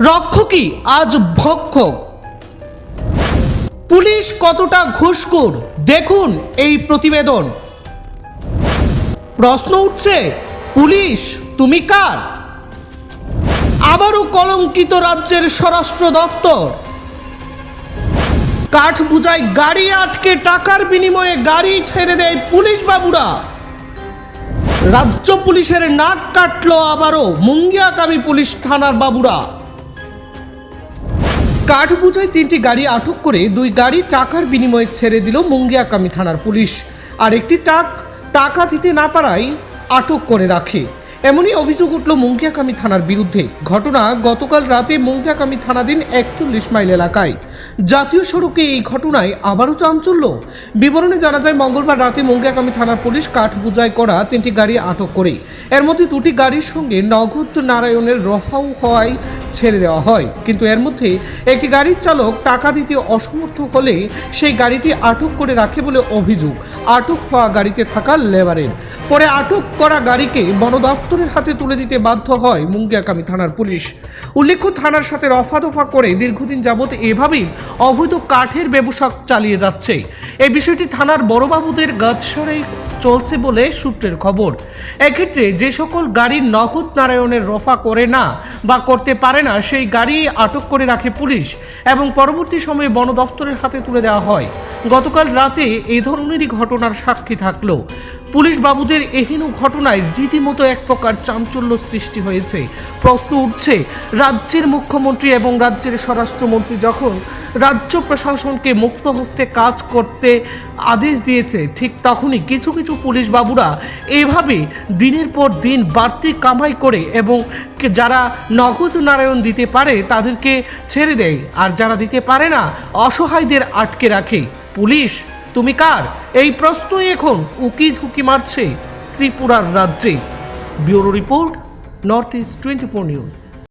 রক্ষকই আজ ভক্ষক। পুলিশ কতটা ঘুষখোর? দেখুন এই প্রতিবেদন। প্রশ্ন উঠছে, পুলিশ, তুমি কার? আবারও কলঙ্কিত রাজ্যের স্বরাষ্ট্র দফতর। কাঠ বুঝায় গাড়ি আটকে টাকার বিনিময়ে গাড়ি ছেড়ে দেয় পুলিশ বাবুরা। রাজ্য পুলিশের নাক কাটল আবারও মুঙ্গিয়াকামী পুলিশ থানার বাবুরা। কাঠবুঝায় তিনটি গাড়ি আটক করে দুই গাড়ি টাকার বিনিময়ে ছেড়ে দিল মুঙ্গিয়াকামি থানার পুলিশ। আর একটি টাক টাকা দিতে না পারায় আটক করে রাখে। এমনই অভিযোগ উঠল মুঙ্গিয়াকামী থানার বিরুদ্ধে। ঘটনা গতকাল রাতে মুঙ্গিয়াকামী থানাধীন একচল্লিশ মাইল এলাকায়। জাতীয় সড়কে এই ঘটনায় আবারও চাঞ্চল্য। বিবরণে জানা যায়, মঙ্গলবার রাতে মুঙ্গিয়াকামী থানার পুলিশ কাঠ বুঝাই করা তিনটি গাড়ি আটক করে। এর মধ্যে দুটি গাড়ির সঙ্গে নগদ নারায়ণের রফাও হওয়ায় ছেড়ে দেওয়া হয়। কিন্তু এর মধ্যে একটি গাড়ির চালক টাকা দিতে অসমর্থ হলে সেই গাড়িটি আটক করে রাখে বলে অভিযোগ। আটক হওয়া গাড়িতে থাকা লেবারের। পরে আটক করা গাড়িকে বন দফতরের হাতে তুলে দিতে বাধ্য হয় মুঙ্গিয়াকামী থানার পুলিশ। উল্লেখ্য, থানার সাথে রফা দফা করে দীর্ঘদিন যাবৎ এভাবেই অবৈধ কাঠের ব্যবসা চালিয়ে যাচ্ছে। এই বিষয়টি থানার বড়বাবুদের গাছসারে চলছে বলে সূত্রের খবর। এক্ষেত্রে যে সকল গাড়ির নগদ নারায়ণের রফা করে না বা করতে পারে না, সেই গাড়ি আটক করে রাখে পুলিশ এবং পরবর্তী সময়ে বন দফতরের হাতে তুলে দেওয়া হয়। গতকাল রাতে এই ধরনেরই ঘটনার সাক্ষী থাকল। পুলিশ বাবুদের এহেন ঘটনায় রীতিমতো এক প্রকার চাঞ্চল্য সৃষ্টি হয়েছে। প্রশ্ন উঠছে, রাজ্যের মুখ্যমন্ত্রী এবং রাজ্যের স্বরাষ্ট্রমন্ত্রী যখন রাজ্য প্রশাসনকে মুক্ত হস্তে কাজ করতে আদেশ দিয়েছে। ঠিক তখনই কিছু কিছু পুলিশ বাবুরা এভাবে দিনের পর দিন বাড়তি কামাই করে এবং যারা নগদ নারায়ণ দিতে পারে তাদেরকে ছেড়ে দেয়। আর যারা দিতে পারে না, অসহায়দের আটকে রাখে। পুলিশ, তুমি কার? এই প্রশ্নই এখন উকি ঝুঁকি মারছে ত্রিপুরার রাজ্যে। Bureau report, north east twenty four news.